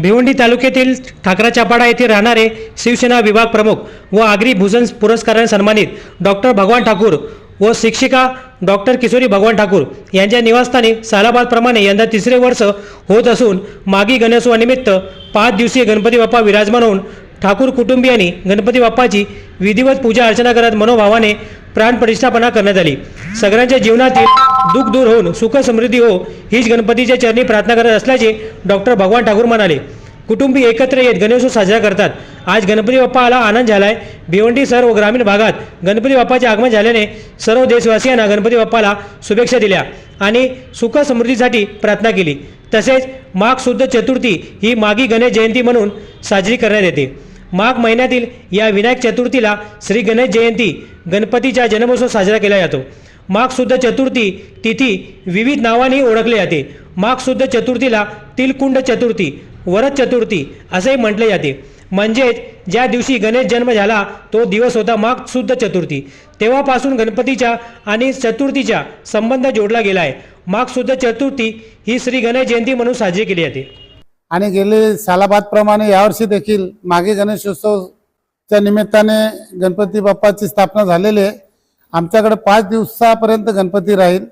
भिवंडी तालुक्यातील ठाकराचापाडा येथे राहणारे शिवसेना विभाग प्रमुख व आगरी भूषण पुरस्काराने सन्मानित डॉक्टर भगवान ठाकूर व शिक्षिका डॉक्टर किशोरी भगवान ठाकूर यांच्या निवासस्थानी सालाबादप्रमाणे यंदा तिसरे वर्ष होत असून मागी गणेशोत्सवानिमित्त पाच दिवसीय गणपती बाप्पा विराजमान होऊन ठाकूर कुटुंबियांनी गणपती बाप्पाची विधिवत पूजा अर्चना करत मनोभावाने प्राणप्रतिष्ठापना करण्यात आली. सगळ्यांच्या जीवनातील दुःख दूर होऊन सुख समृद्धी हो हीच गणपतीच्या चरणी प्रार्थना करत असल्याचे डॉक्टर भगवान ठाकूर म्हणाले. कुटुंबी एकत्र येत गणेशोत्सव साजरा करतात. आज गणपती बाप्पा आला आनंद झालाय. भिवंडी शहर व ग्रामीण भागात गणपती बाप्पाचे आगमन झाल्याने सर्व देशवासियांना गणपती बाप्पाला शुभेच्छा दिल्या आणि सुख समृद्धीसाठी प्रार्थना केली. तसेच माघ शुद्ध चतुर्थी ही मागी गणेश जयंती म्हणून साजरी करण्यात येते. माघ महिन्यातील या विनायक चतुर्थीला श्री गणेश जयंती गणपतीचा जन्मोत्सव साजरा केला जातो. माघशुद्ध चतुर्थी तिथी विविध नावांनी ओळखले जाते. माघशुद्ध चतुर्थीला तिलकुंड चतुर्थी वरद चतुर्थी असेही म्हटले जाते. म्हणजेच ज्या दिवशी गणेश जन्म झाला तो दिवस होता माघ शुद्ध चतुर्थी. तेव्हापासून गणपतीच्या आणि चतुर्थीचा संबंध जोडला गेला आहे. माघ शुद्ध चतुर्थी ही श्री गणेश जयंती म्हणून साजरी केली जाते. आणि गेले सालाबादप्रमाणे यावर्षी देखील मागे गणेशोत्सवच्या निमित्ताने गणपती बाप्पाची स्थापना झालेली आहे. आमच्याकडे पाच दिवसापर्यंत गणपती राहील.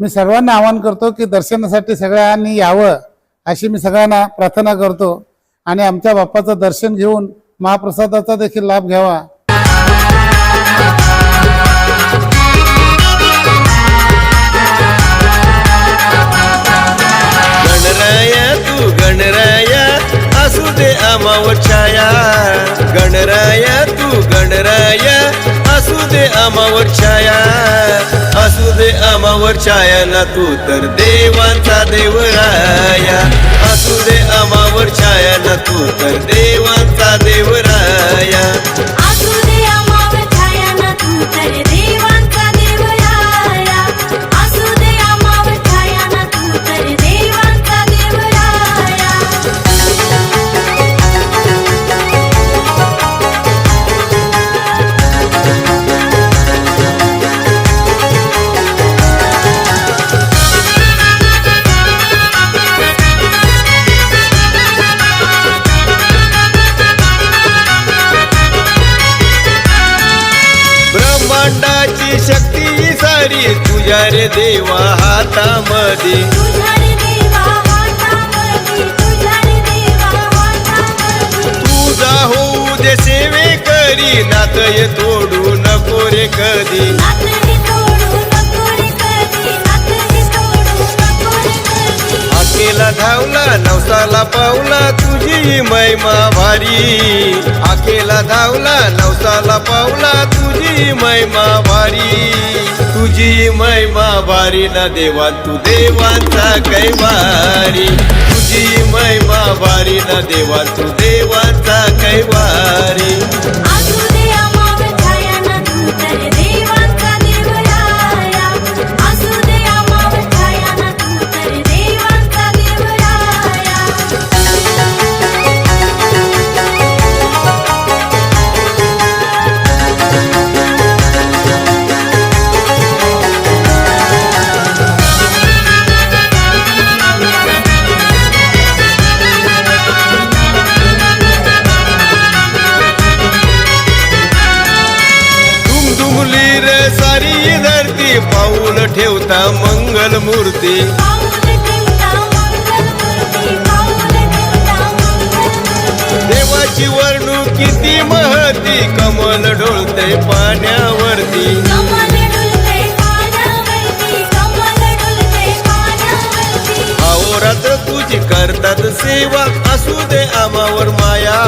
मी सर्वांना आवाहन करतो की दर्शनासाठी सगळ्यांनी यावं अशी मी सगळ्यांना प्रार्थना करतो. आणि आमच्या बाप्पाचं दर्शन घेऊन महाप्रसादाचा देखील लाभ घ्यावा. तू गणराया असू दे आमावर छाया गणराया तू गणराया असू दे आमावर छाया असू दे अमावर छाया ना तू तर देवांचा देवराया. असू दे आमावर छाया ना तू तर देवांचा देवराया. ब्रह्मांडाची शक्ती सारी तुझ्या रे देवा हातामध्ये. तुझा होऊ दे सेवे करी नातय तोडू नको रे कधी. धावला धावला नवसाला पावला तुझी महिमा भारी आखेला धावला नवसाला पावला तुझी महिमा भारी तुझी महिमा भारी ना देवा तू देवांचा कैवारी तुझी महिमा भारी ना देवा तू देवाचा कैवारी ठेवता मंगल मूर्ती. देवाची वर्णू किती महती कमल ढोलते पाण्यावरती. कमल पाण्यावरती अहोरात्र तुझी करतात सेवा असू दे आमावर माया.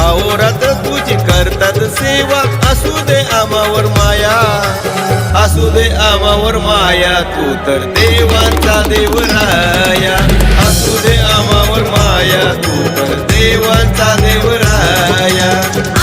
अहोरात्र तुझी करतात सेवा. असू दे आमावर माया. असू दे आमावर माया. तू तर देवांचा देवराया. असू दे आमावर माया. तू तर देवांचा देवराया.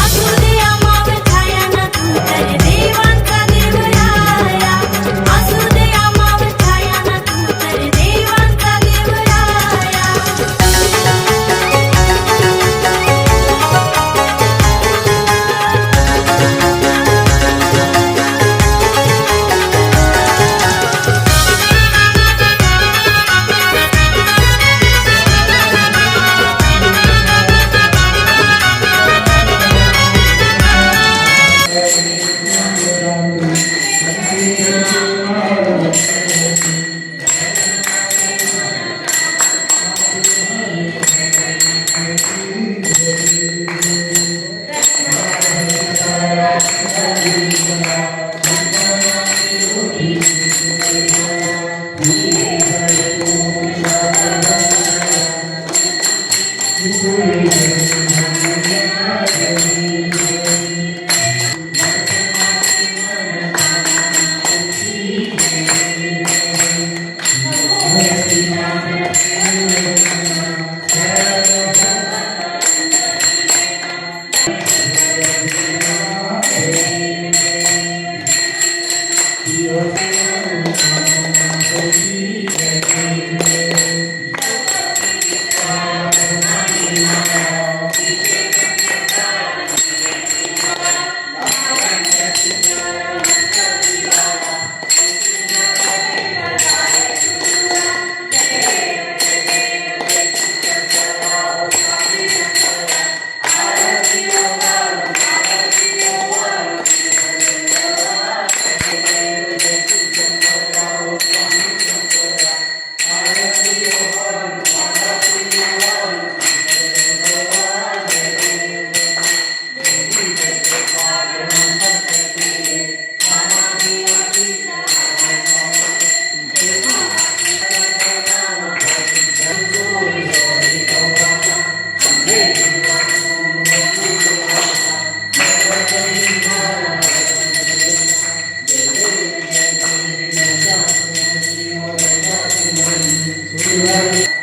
ओम विघ्नेश्वराय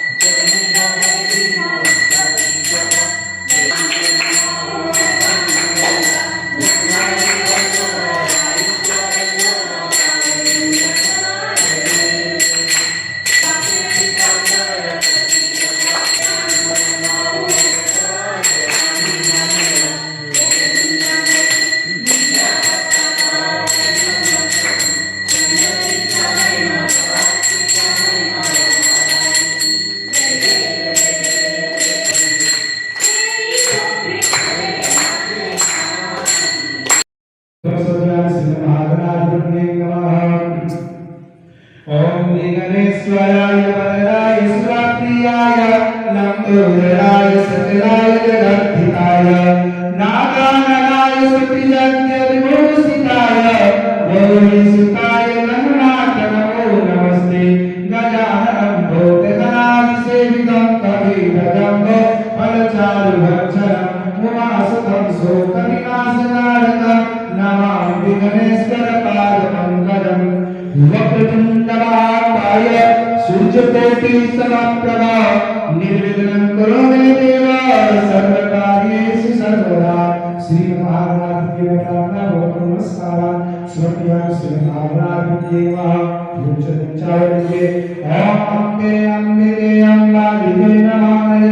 वरदाय सुराप्रियाय सूर्यकोटि समप्रभा निर्विघ्नं सर्वदा. श्री महाराज देवतांना नमस्कार. स्वर्गीय श्री महाराज अम्बे अम्बे अम्बा विजय नमाय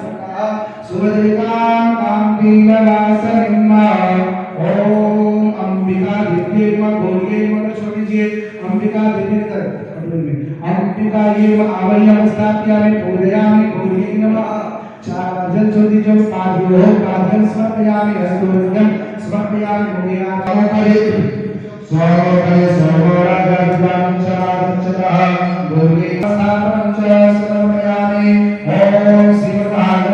सका सुभद्रिकां अम्बिकावासनिम्मा ओम अंबिका देवी मग बोलिए मग छोड़िए अंबिका देवी अंबिका ये पूजयामि पूर्वे नमः चार्जन ज्योति जो समर्पयामि समर्पयामि च स्थापनं च समर्पयामि ॐ श्रीमद्भागवताय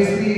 समर्पयामि भगवते